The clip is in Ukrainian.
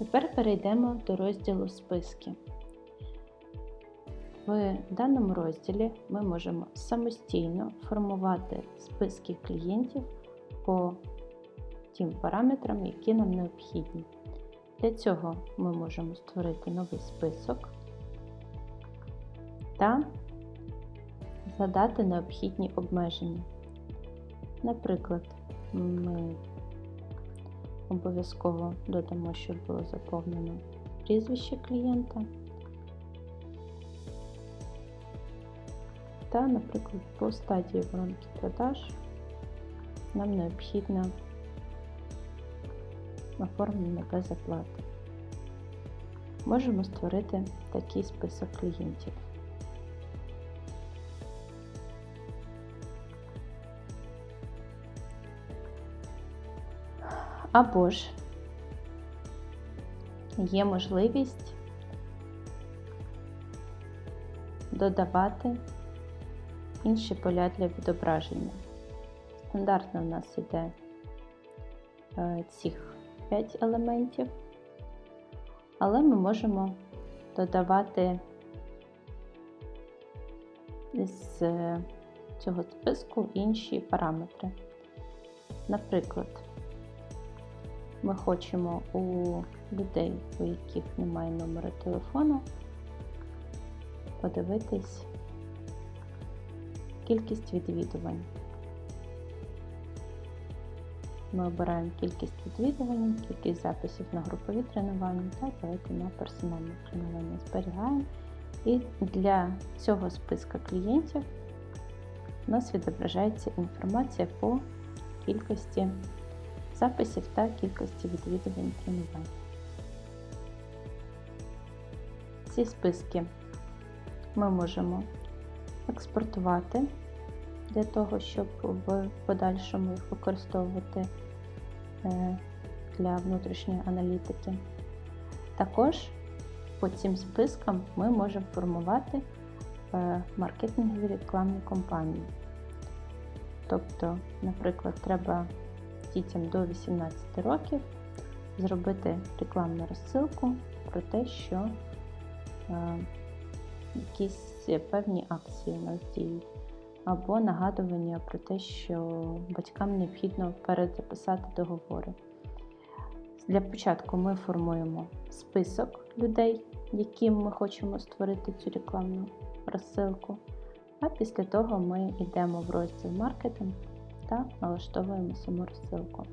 Тепер перейдемо до розділу списки. В даному розділі ми можемо самостійно формувати списки клієнтів по тим параметрам, які нам необхідні. Для цього ми можемо створити новий список та задати необхідні обмеження. Наприклад, ми обов'язково додамо, щоб було заповнено прізвище клієнта. Та, наприклад, по стадії воронки продаж нам необхідно оформлення без оплати. Можемо створити такий список клієнтів. Або ж є можливість додавати інші поля для відображення. Стандартно в нас йде е, цих 5 елементів, але ми можемо додавати з цього списку інші параметри. Наприклад, ми хочемо у людей, у яких немає номера телефону, подивитись кількість відвідувань. Ми обираємо кількість відвідувань, кількість записів на групові тренування та давайте на персональне тренування зберігаємо. І для цього списка клієнтів у нас відображається інформація по кількості записів та кількості відвідувань тренувань. Ці списки ми можемо експортувати для того, щоб в подальшому їх використовувати е, для внутрішньої аналітики. Також по цим спискам ми можемо формувати е, маркетингові рекламні кампанії. Тобто, наприклад, треба дітям до 18 років зробити рекламну розсилку про те, що е, якісь певні акції у нас діють, або нагадування про те, що батькам необхідно перезаписати договори. Для початку ми формуємо список людей, яким ми хочемо створити цю рекламну розсилку, а після того ми йдемо в розділ маркетинг та налаштовуємо саму розсилку.